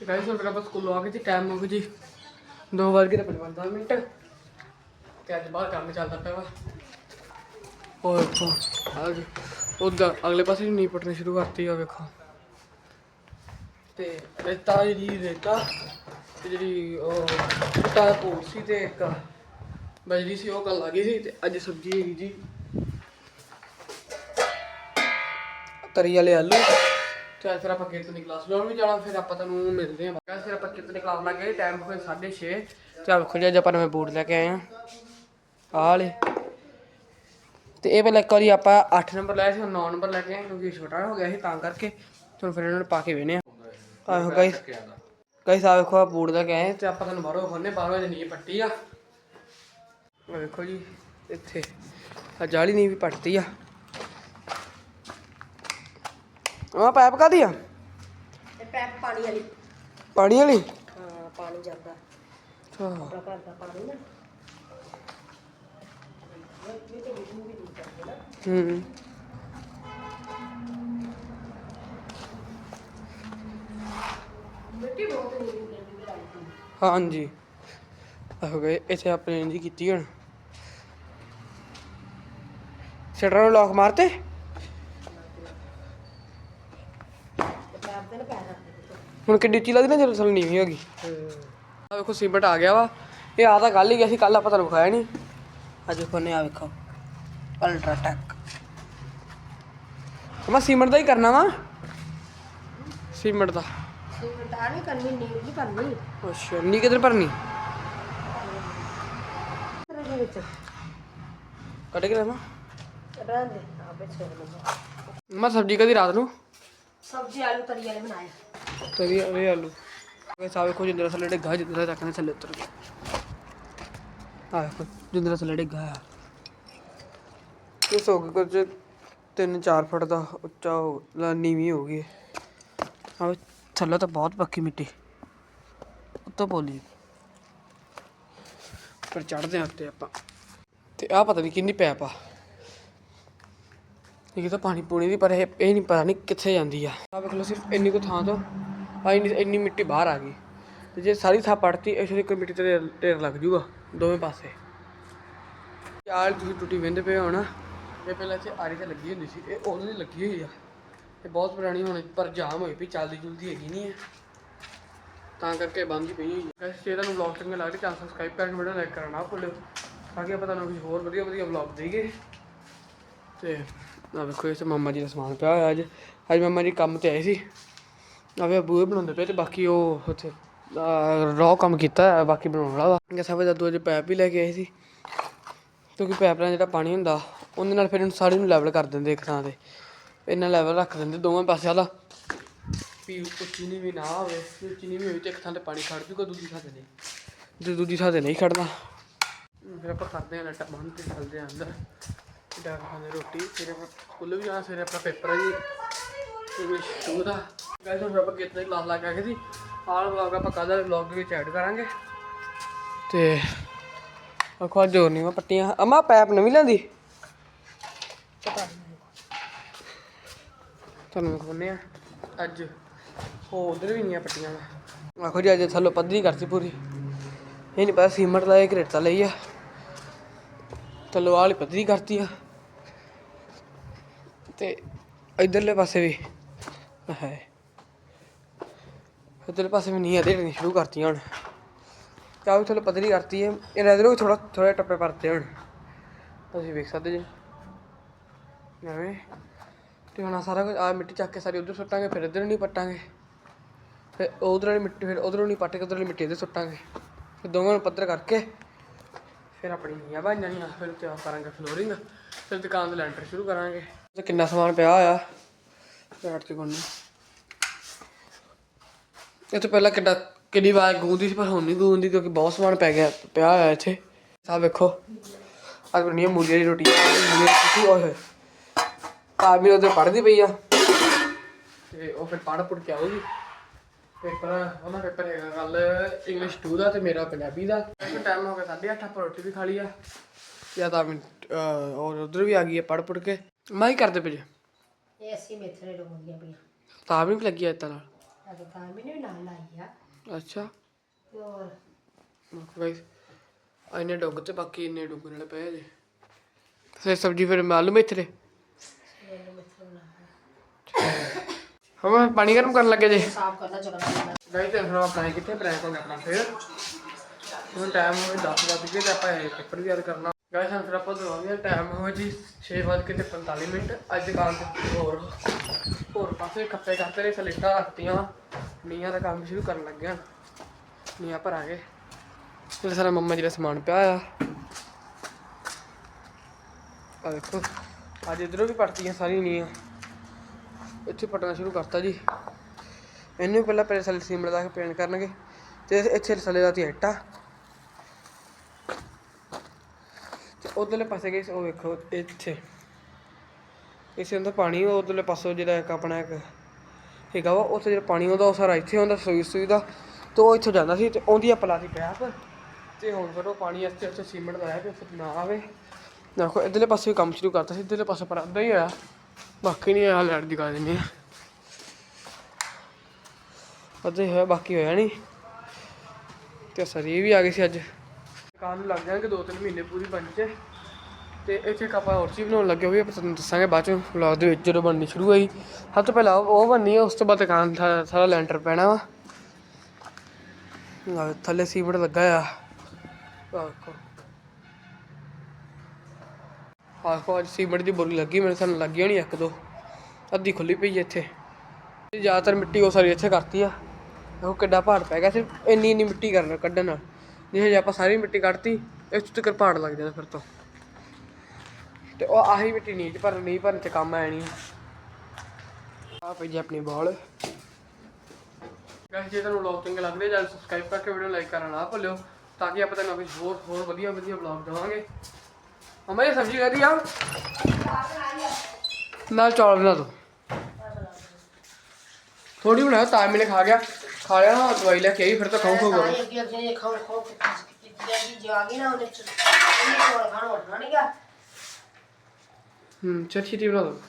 ਤੇ ਗਾਇਸ ਹੁਣ ਮੇਰਾ ਬਸ ਸਕੂਲੋਂ ਆ ਕੇ ਜੀ ਟਾਈਮ ਹੋ ਗਿਆ ਜੀ 2 ਵਜੇ ਤੇ 55 ਮਿੰਟ। ਤੇ ਅੱਜ ਬਾਹਰ ਕੰਮ ਚੱਲਦਾ ਪਿਆ ਵਾ। ਹੋਰ ਵੇਖੋ ਅੱਜ ਉਧਰ ਅਗਲੇ ਪਾਸੇ ਵੀ ਨੀ ਪਟਣੀ ਸ਼ੁਰੂ ਕਰਤੀ ਆ, ਵੇਖੋ। ਤੇ ਰੇਤਾ ਜਿਹੜੀ, ਰੇਤਾ ਤੇ ਜਿਹੜੀ ਉਹ ਟਾ ਪੋਲ ਸੀ ਤੇ ਇੱਕ ਬਜਰੀ ਸੀ, ਉਹ ਕੱਲ ਆ ਗਈ ਸੀ ਤੇ ਅੱਜ ਸਬਜ਼ੀ ਹੈਗੀ ਜੀ। ਤਰੀ ਵਾਲੇ ਆਲੂ। ਅੱਜ ਫਿਰ ਆਪਾਂ ਕੀਰਤਨੀ ਕਲਾਸ ਲਾਉਣ ਵੀ ਜਾਣਾ ਫਿਰ ਆਪਾਂ ਤੁਹਾਨੂੰ ਮਿਲਦੇ ਹਾਂ। ਬਸ ਫਿਰ ਆਪਾਂ ਕੀਰਤਨੀ ਕਲਾਸ ਲੱਗ ਗਏ ਟਾਈਮ ਹੋਇਆ 6:30 ਤੇ ਆ ਵੇਖੋ ਜੀ ਅੱਜ ਆਪਾਂ ਨਵੇਂ ਬੂਟ ਲੈ ਕੇ ਆਏ ਆ ਆਹ ਵਾਲੇ ਤੇ ਇਹ ਪਹਿਲਾਂ ਇੱਕ ਵਾਰੀ ਆਪਾਂ 8 ਨੰਬਰ ਲਿਆ ਸੀ ਹੁਣ 9 ਨੰਬਰ ਲੈ ਕੇ ਆਏ ਕਿਉਂਕਿ ਇਹ ਛੋਟਾ ਹੋ ਗਿਆ ਸੀ ਤਾਂ ਕਰਕੇ ਹੁਣ ਫਿਰ ਇਹਨਾਂ ਨੂੰ ਪਾ ਕੇ ਵੇਨੇ ਆ ਆਹੋ ਗਾਇਸ ਗਾਇਸ ਆ ਵੇਖੋ ਆ ਬੂਟ ਲੈ ਕੇ ਆਏ। ਤੇ ਆਪਾਂ ਤੁਹਾਨੂੰ ਬਾਹਰੋਂ ਖੋਨੇ ਬਾਹਰੋਂ ਜੇ ਨੀ ਪੱਟੀ ਆ। ਵੇਖੋ ਜੀ ਇੱਥੇ। ਆ ਜਾਲੀ ਨੀ ਵੀ ਪੱਟਤੀ ਆ। ਆ ਪੈਪ ਕਾਦੀ ਆ? ਤੇ ਪੈਪ ਪਾਣੀ ਵਾਲੀ। ਪਾਣੀ ਵਾਲੀ? ਹਾਂ ਪਾਣੀ ਜਾਂਦਾ। ਆਪਣਾ ਘਰ ਦਾ ਪਾਣੀ ਨਾ। ਹੂੰ। ਹਾਂਜੀ। ਹੋ ਗਏ ਇੱਥੇ ਆਪਣੇ ਜੀ ਕੀਤੀ ਹੁਣ। ਸ਼ਟਰਾਂ ਨੂੰ ਲੌਕ ਮਾਰਤੇ ਤੇ ਪੈਪ ਦੇ ਨਾ ਪੈਰ ਰੱਖ ਦੇ ਹੁਣ ਕਿੱਡੀ ਉੱਚੀ ਲੱਗਦੀ ਨਾ ਜਦੋਂ ਥੱਲੇ ਨੀਵੀਂ ਹੋ ਗਈ। ਆ ਵੇਖੋ ਸੀਮਟ ਆ ਗਿਆ ਵਾ। ਇਹ ਆ ਤਾਂ ਕੱਲ ਹੀ ਗਿਆ ਸੀ ਕੱਲ ਆਪਾਂ ਤੁਹਾਨੂੰ ਵਿਖਾਇਆ ਨਹੀਂ ਅੱਜ ਕੋਨੇ ਆ ਵੇਖੋ। ਅਲਟਰਾ ਟੈਕ ਮੈਂ ਸੀਮਟ ਦਾ ਹੀ ਕਰਨਾ ਵਾ। ਸੀਮਟ ਦਾ। ਸੀਮੈਂਟ ਆ ਨਹੀਂ ਕਰਨੀ ਨੀਂਦ ਨਹੀਂ ਕਰਨੀ ਅੱਛਾ ਨੀ ਕਿਧਰ ਭਰਨੀ? ਦੇ ਕੱਢ ਕੇ ਲੈਣਾ ਰਹਿਣ ਦੇ ਆਪੇ ਛੋੜ ਲਵਾਂ ਮੈਂ ਸਬਜ਼ੀ ਕਦੀ ਰਾਤ ਨੂੰ? ਸਬਜ਼ੀ ਆਲੂ ਤਰੀ ਵਾਲੇ ਬਣਾਏ। ਤਰੀ ਅਰੇ ਆਲੂ ਇਹ ਸਾ ਵੇਖੋ ਜਿੰਦਰਾ ਥੱਲੇ ਡਿੱਗਾ ਜਿੰਦਰਾ ਚੱਕ ਥੱਲੇ ਉਤਰ ਗਿਆ ਆ ਵੇਖੋ ਜਿੰਦਰਾ ਥੱਲੇ ਡਿੱਗਾ ਆ ਇਹ ਸੋ ਕੁਝ 3-4 ਫੁੱਟ ਦਾ ਉੱਚਾ ਹੋ ਲਾ ਨੀਵੀਂ ਹੋ ਗਈ ਆ ਥੱਲੇ ਤਾਂ ਬਹੁਤ ਪੱਕੀ ਮਿੱਟੀ ਉੱਤੋਂ ਬੋਲੀ ਪਰ ਚੜਦੇ ਆ ਉੱਤੇ ਆਪਾਂ ਤੇ ਆ ਪਤਾ ਨਹੀਂ ਕਿੰਨੀ ਪੈਪ ਆ ਇਹ ਤਾਂ ਪਾਣੀ ਪੂਣੀ ਦੀ ਪਰ ਇਹ ਇਹ ਨਹੀਂ ਪਤਾ ਨਹੀਂ ਕਿੱਥੇ ਜਾਂਦੀ ਆ ਆ ਵੇਖ ਲਓ ਸਿਰਫ ਇੰਨੀ ਕੁ ਥਾਂ ਤੋਂ ਆ ਇੰਨੀ ਇੰਨੀ ਮਿੱਟੀ ਬਾਹਰ ਆ ਗਈ। ਤੇ ਜੇ ਸਾਰੀ ਥਾਂ ਪੜਤੀ, ਇਸ ਦੀ ਇੱਕ ਮਿੱਟੀ ਤੇ ਢੇਰ- ਲੱਗ ਜੂਗਾ, ਦੋਵੇਂ ਪਾਸੇ। ਯਾਰ, ਤੁਸੀਂ ਟੁੱਟੀ ਵੰਦੇ ਪਏ ਹੋ ਨਾ। ਇਹ ਪਹਿਲਾਂ ਇੱਥੇ ਆਰੀ ਤੇ ਲੱਗੀ ਹੁੰਦੀ ਸੀ, ਇਹ ਉਦੋਂ ਦੀ ਲੱਗੀ ਹੋਈ ਆ। ਇਹ ਬਹੁਤ ਪੁਰਾਣੀ ਹੋਣੀ, ਪਰ ਜਾਮ ਹੋਈ ਵੀ ਚੱਲਦੀ ਜੁਲਦੀ ਹੈਗੀ ਨਹੀਂ ਹੈ। ਤਾਂ ਕਰਕੇ ਬੰਦ ਹੀ ਪਈ ਹੋਈ ਹੈ। ਜੇ ਤੁਹਾਨੂੰ ਵਲੌਗ ਚੰਗਾ ਲੱਗਦਾ ਤਾਂ ਸਬਸਕ੍ਰਾਈਬ ਕਰਨ ਵੀਡੀਓ ਲਾਈਕ ਕਰਨਾ ਨਾ ਭੁੱਲਿਓ। ਤਾਂ ਕਿ ਆਪਾਂ ਤੁਹਾਨੂੰ ਕੁਝ ਹੋਰ ਵਧੀਆ ਵਧੀਆ ਵਲੌਗ ਦੇਈਏ। ਤੇ ਆ ਵੇਖੋ, ਇਸ ਮਾਮਾ ਜੀ ਦਾ ਸਮਾਨ ਪਿਆ ਹੋਇਆ ਅੱਜ। ਅੱਜ ਮਾਮਾ ਜੀ ਕੰਮ ਤੇ ਆਏ ਸੀ। ਆਵੇ ਬੂਹੇ ਬਣਾਉਂਦੇ ਪਏ ਤੇ ਬਾਕੀ ਉਹ ਉੱਥੇ ਰੌ ਕੰਮ ਕੀਤਾ ਹੈ, ਬਾਕੀ ਬਣਾਉਣ ਵਾਲਾ ਵਾ। ਕਿ ਸਭ ਦਾਦੂ ਅੱਜ ਪੈਪ ਵੀ ਲੈ ਕੇ ਆਏ ਸੀ। ਕਿਉਂਕਿ ਪੈਪ ਨਾਲ ਜਿਹੜਾ ਪਾਣੀ ਹੁੰਦਾ ਉਹਦੇ ਨਾਲ ਫਿਰ ਇਹਨੂੰ ਸਾਰੀ ਨੂੰ ਲੈਵਲ ਕਰ ਦਿੰਦੇ ਇੱਕ ਥਾਂ ਤੇ। ਇੰਨਾ ਲੈਵਲ ਰੱਖ ਦਿੰਦੇ ਦੋਵਾਂ ਪਾਸਿਆਂ ਦਾ ਵੀ ਉੱਚੀ ਨਹੀਂ ਵੀ ਨਾ ਹੋਵੇ ਵੀ ਉੱਚੀ ਨਹੀਂ ਵੀ ਹੋਵੇ ਤੇ ਇੱਕ ਥਾਂ ਤੇ ਪਾਣੀ ਖੜ ਜੂਗਾ ਦੂਜੀ ਥਾਂ ਤੇ ਨਹੀਂ। ਜੇ ਦੂਜੀ ਥਾਂ ਤੇ ਨਹੀਂ ਖੜਨਾ। ਫਿਰ ਆਪਾਂ ਕਰਦੇ ਹਾਂ ਲੱਟਾ ਬੰਨ ਤੇ ਚੱਲਦੇ ਹਾਂ ਅੰਦਰ। ਡਾਕ ਖਾਂਦੇ ਰੋਟੀ ਫਿਰ ਆਪਾਂ ਸਕੂਲ ਵੀ ਜਾਣਾ ਸਵੇਰੇ ਆਪਣਾ ਪੇਪਰ ਹੈ ਜੀ। ਇੰਗਲਿਸ਼ 2 ਦਾ। ਗਾਇਸ ਹੁਣ ਆਪਾਂ ਕਿਤਨੇ ਕਲਾਸ ਲਾ ਕੇ ਸੀ। ਆਹ ਵਲੌਗ ਆਪਾਂ ਕੱਲ੍ਹ ਦੇ ਵਲੌਗ ਵਿੱਚ ਐਡ ਕਰਾਂਗੇ। ਤੇ ਅਖਵਾ ਜੋਰ ਨਹੀਂ ਮੈਂ ਪੱਟੀਆਂ। ਅਮਾ, ਪੈਪ ਨਵੀਂ ਲੈਂਦੀ ਤੁਹਾਨੂੰ ਵਿਖਾਉਂਦੇ ਆ ਅੱਜ ਉਹ ਉਧਰ ਵੀ ਨਹੀਂ ਆ ਪੱਟੀਆਂ ਦਾ ਆਖੋ ਜੀ, ਅੱਜ ਥੱਲੋਂ ਪੱਧਰੀ ਕਰਤੀ ਪੂਰੀ। ਇਹ ਨਹੀਂ ਪਤਾ ਸੀਮਟ ਦਾ ਇੱਕ ਰੇਤਾ ਲਈ ਆ। ਥੱਲੋਂ ਵਾਲੀ ਪੱਧਰੀ ਕਰਤੀ ਆ। ਤੇ ਇਧਰਲੇ ਪਾਸੇ ਵੀ। ਹੈ ਇਧਰਲੇ ਪਾਸੇ ਵੀ ਨੀਹਾਂ ਆ ਦੇਣੀ ਸ਼ੁਰੂ ਕਰਤੀਆਂ ਹੁਣ। ਤਾਂ ਵੀ ਥੱਲੋਂ ਪੱਧਰੀ ਕਰਤੀ ਹੈ ਇਹਨਾਂ ਇਧਰੋਂ ਵੀ ਥੋੜਾ ਥੋੜੇ ਟੱਪੇ ਪਰਤੇ ਹੁਣ। ਤੁਸੀਂ ਵੇਖ ਸਕਦੇ ਜੀ। ਐਵੇਂ ਤੇ ਹੁਣ ਸਾਰਾ ਕੁਝ ਆ ਮਿੱਟੀ ਚੱਕ ਕੇ ਸਾਰੀ ਉਧਰ ਸੁੱਟਾਂਗੇ, ਫਿਰ ਇਧਰ ਨਹੀਂ ਪੱਟਾਂਗੇ। ਫਿਰ ਉਧਰ ਵਾਲੀ ਮਿੱਟੀ, ਫਿਰ ਉਧਰੋਂ ਨਹੀਂ ਪੱਟ ਕੇ ਉਧਰ ਵਾਲੀ ਮਿੱਟੀ ਇੱਧਰ ਸੁੱਟਾਂਗੇ। ਫਿਰ ਦੋਵਾਂ ਨੂੰ ਪੱਧਰ ਕਰਕੇ। ਫਿਰ ਆਪਣੀ ਨੀਆਂ ਬਣ ਜਾਣੀਆਂ ਫਿਰ ਤਿਆਰ ਕਰਾਂਗੇ ਫਲੋਰਿੰਗ ਫਿਰ ਦੁਕਾਨ ਤੇ ਲੈਂਟਰ ਸ਼ੁਰੂ ਕਰਾਂਗੇ। ਤੇ ਕਿੰਨਾ ਸਮਾਨ ਪਿਆ ਹੋਇਆ? ਚਾਟ ਚ ਕੋਨੇ ਇਹ ਤੋਂ ਪਹਿਲਾਂ ਕਿੱਡਾ ਕਿੰਨੀ ਵਾਰ ਗੂੰਦੀ ਸੀ ਪਰ ਹੁਣ ਨਹੀਂ ਗੂੰਦੀ ਕਿਉਂਕਿ ਬਹੁਤ ਸਮਾਨ ਪੈ ਗਿਆ ਪਿਆ ਹੋਇਆ ਇੱਥੇ। ਆਹ ਵੇਖੋ। ਅੱਜ ਬਣੀ ਮੂਲੀਆਂ ਦੀ ਰੋਟੀ ਮੂਲੀਆਂ ਦੀ ਓਏ ਹੋਏ ਆ ਵੀ ਉਹਦੇ ਪੜ੍ਹਦੀ ਪਈ ਆ। ਤੇ ਉਹ ਫਿਰ ਪੜ੍ਹ ਪੁੜ ਕੇ ਆਉਗੀ ਪੇਪਰ ਉਹਨਾਂ ਪੇਪਰ ਹੈਗਾ ਕੱਲ ਇੰਗਲਿਸ਼ 2 ਦਾ ਤੇ ਮੇਰਾ ਪੰਜਾਬੀ ਦਾ। ਟਾਈਮ ਹੋ ਗਿਆ 8:30 ਆਪਾਂ ਰੋਟੀ ਵੀ ਖਾ ਲਈ ਆ। ਜਾਂ ਤਾਂ ਮਿੰਟ ਔਰ ਉਧਰ ਵੀ ਆ ਗਈ ਹੈ ਪੜ੍ਹ ਪੁੜ ਕੇ। ਮੈਂ ਹੀ ਕਰਦੇ ਪਏ ਜੇ। ਇਹ ਅਸੀਂ ਮੇਥਰੇ ਡੋਂਗੀਆਂ ਪਈਆਂ। ਤਾਂ ਵੀ ਲੱਗੀ ਐ ਤਾਂ ਨਾਲ। ਨਾਲ ਲਾਈ ਆ। ਅੱਛਾ। ਹੋਰ? ਗਾਇਸ ਆਇਨੇ ਡੁੱਗ ਤੇ ਬਾਕੀ ਇੰਨੇ ਡੁੱਗਣ ਵਾਲੇ ਪਏ ਜੇ। ਫਿਰ ਸਬਜੀ ਫਿਰ ਮਾਲੂਮ ਇੱਥੇ ਪਾਣੀ ਗਰਮ ਕਰਨ ਲੱਗੇ ਜੇ? ਸਾਫ਼ ਕਰਨਾ ਚਲਣਾ ਗਾਇਸ ਤੇ ਫਿਰ ਇਹ ਕਿੱਥੇ ਪ੍ਰੈਂਕ ਆਪਣਾ ਫਿਰ? ਹੁਣ ਟਾਈਮ ਹੋਵੇ 10 ਵਜੇ ਤੇ ਆਪਾਂ ਇਹ ਪੇਪਰ ਵੀ ਯਾਦ ਕਰਨਾ। ਗਾਇਸ ਹੁਣ ਫਿਰ ਆਪਾਂ ਦਵਾਂਗੇ ਟਾਈਮ ਹੋਵੇ ਜੀ 6 ਵਜੇ ਕੇ ਤੇ 45 ਮਿੰਟ। ਅੱਜ ਦੁਕਾਨ ਤੇ ਹੋਰ ਹੋਰ ਪਾਸੇ ਖੱਪੇ ਕਰਤੇ ਨੇ, ਸਲੇਟਾਂ ਰੱਖਤੀਆਂ ਨੀਆਂ ਦਾ ਕੰਮ ਸ਼ੁਰੂ ਕਰਨ ਲੱਗਿਆ। ਨੀਆਂ ਭਰਾਂਗੇ ਤੇ ਸਾਰਾ ਮੰਮਾ ਜੀ ਦਾ ਸਮਾਨ ਪਿਆ ਆ। ਆ ਦੇਖੋ, ਅੱਜ ਇਧਰੋਂ ਵੀ ਪੜਤੀਆਂ ਸਾਰੀ ਨੀਆਂ ਇੱਥੇ ਪਟਣਾ ਸ਼ੁਰੂ ਕਰਤਾ ਜੀ। ਇਹਨੂੰ ਪਹਿਲਾਂ ਪਹਿਲੇ ਥੱਲੇ ਸੀਮਟ ਲਾ ਕੇ ਪੇਂਟ ਕਰਨਗੇ। ਤੇ ਇੱਥੇ ਥੱਲੇ ਦਾ ਇੱਟਾਂ ਤੇ ਉਧਰਲੇ ਪਾਸੇ ਗਏ ਉਹ ਵੇਖੋ ਇੱਥੇ। ਇਸੇ ਅੰਦਰ ਪਾਣੀ, ਉਹ ਉਧਰਲੇ ਪਾਸੋਂ ਜਿਹੜਾ ਇੱਕ ਆਪਣਾ ਇੱਕ ਹੈਗਾ ਵਾ ਉੱਥੇ ਜਿਹੜਾ ਪਾਣੀ ਆਉਂਦਾ ਉਹ ਸਾਰਾ ਇੱਥੇ ਆਉਂਦਾ ਸੂਈ ਸੂਈ ਦਾ। ਤੇ ਉਹ ਇੱਥੋਂ ਜਾਂਦਾ ਸੀ ਤੇ ਉਹਦੀ ਆਪਾਂ ਲਾਤੀ ਪਿਆ ਪਰ ਤੇ ਹੁਣ ਫਿਰ ਉਹ ਪਾਣੀ ਇੱਥੇ ਉੱਥੇ ਸੀਮੈਂਟ ਲਾਇਆ ਵੀ ਉੱਥੇ ਨਾ ਆਵੇ। ਦੇਖੋ, ਇਧਰਲੇ ਪਾਸੇ ਵੀ ਕੰਮ ਸ਼ੁਰੂ ਕਰਤਾ ਸੀ, ਇਧਰਲੇ ਪਾਸੇ ਪਰ ਅੱਧਾ ਹੀ ਹੋਇਆ। ਬਾਕੀ ਨਹੀਂ ਆ ਲੈਟ ਦਿਖਾ ਦਿੰਦੇ ਆ। ਅੱਧੇ ਹੋਇਆ, ਬਾਕੀ ਹੋਇਆ ਨਹੀਂ। ਤੇ ਸਰੀ ਵੀ ਆ ਗਈ ਸੀ ਅੱਜ। ਦੁਕਾਨ ਨੂੰ ਲੱਗ ਜਾਣਗੇ, ਦੋ ਤਿੰਨ ਮਹੀਨੇ ਪੂਰੀ ਬਣ ਜੇ ਤੇ ਇੱਥੇ ਇੱਕ ਆਪਾਂ ਹੋਰ ਚੀਜ਼ ਬਣਾਉਣ ਲੱਗੇ ਉਹ ਵੀ ਆਪਾਂ ਤੁਹਾਨੂੰ ਦੱਸਾਂਗੇ ਬਾਅਦ ਚ ਵਲੌਗ ਦੇ ਵਿੱਚ ਜਦੋਂ ਬਣਨੀ ਸ਼ੁਰੂ ਹੋਈ ਸਭ ਤੋਂ ਪਹਿਲਾਂ ਉਹ ਬਣਨੀ ਹੈ ਉਸ ਤੋਂ ਬਾਅਦ ਦੁਕਾਨ ਸਾਰਾ ਲੈਂਟਰ ਪੈਣਾ ਵਾ। ਆਹ ਥੱਲੇ ਸੀਮੈਂਟ ਲੱਗਾ ਆ। ਆਹ ਆਖੋ ਅੱਜ ਸੀਮੈਂਟ ਦੀ ਬੋਰੀ ਲੱਗੀ, ਮੈਨੂੰ ਸਾਨੂੰ ਲੱਗੀ ਹੋਣੀ ਇੱਕ ਦੋ। ਅੱਧੀ ਖੁੱਲੀ ਪਈ ਹੈ ਇੱਥੇ। ਜ਼ਿਆਦਾਤਰ ਮਿੱਟੀ ਉਹ ਸਾਰੀ ਇੱਥੇ ਕਰਤੀ ਆ। ਉਹ ਕਿੱਡਾ ਭਾਰ ਪੈ ਗਿਆ, ਸਿਰਫ ਇੰਨੀ ਇੰਨੀ ਮਿੱਟੀ ਕਰਨ, ਕੱਢਣ ਨਾਲ। ਜੇ ਹਜੇ ਆਪਾਂ ਸਾਰੀ ਮਿੱਟੀ ਕੱਢਤੀ, ਇਸ ਤੋਂ ਤੱਕ ਪਹਾੜ ਲੱਗ ਜਾਣਾ ਫਿਰ ਤੋਂ। ਤੇ ਉਹ ਆਹੀ ਮਿੱਟੀ ਨੀਚ ਪਰ ਨਹੀਂ ਭਰਨ ਤੇ ਕੰਮ ਆਇਆ ਨਹੀਂ ਆ ਪਈ ਜੀ ਆਪਣੀ ਬਾਲ। ਗਾਇਸ ਜੇ ਤੁਹਾਨੂੰ ਵਲੌਗ ਚੰਗੇ ਲੱਗਦੇ ਜਾਂ ਸਬਸਕ੍ਰਾਈਬ ਕਰਕੇ ਵੀਡੀਓ ਲਾਈਕ ਕਰਨਾ ਨਾ ਭੁੱਲਿਓ, ਤਾਂ ਕਿ ਆਪਾਂ ਤੁਹਾਨੂੰ ਕੁਝ ਹੋਰ ਹੋਰ ਵਧੀਆ ਵਧੀਆ ਵਲੌਗ ਦੇਵਾਂਗੇ। ਮਮਾ ਇਹ ਸਬਜ਼ੀ ਕਰੀ ਆ? ਨਾਲ ਚੌਲ ਬਣਾ ਦੋ। ਥੋੜੀ ਬਣਾਓ, ਤਾਂ ਮੈਨੇ ਖਾ ਗਿਆ। ਖਾ ਲਿਆ ਦਵਾਈ ਲੈ ਕੇ ਆਈ ਫਿਰ ਤਾਂ ਖਾਉ ਖਾਉ ਸਾਰੇ ਅੱਗੇ ਅੱਗੇ ਇਹ ਖਾਓ ਖਾਓ ਜਾਂਦੀ ਜੇ ਆ ਗਈ ਨਾ ਉਹਨੇ ਚ ਉਹਨੇ ਕੋਲ ਖਾਣਾ ਉੱਠਣਾ ਨਹੀਂ ਗਾ ਹੂੰ ਚੱਲ ਛੇਤੀ ਬਣਾ ਦੋ।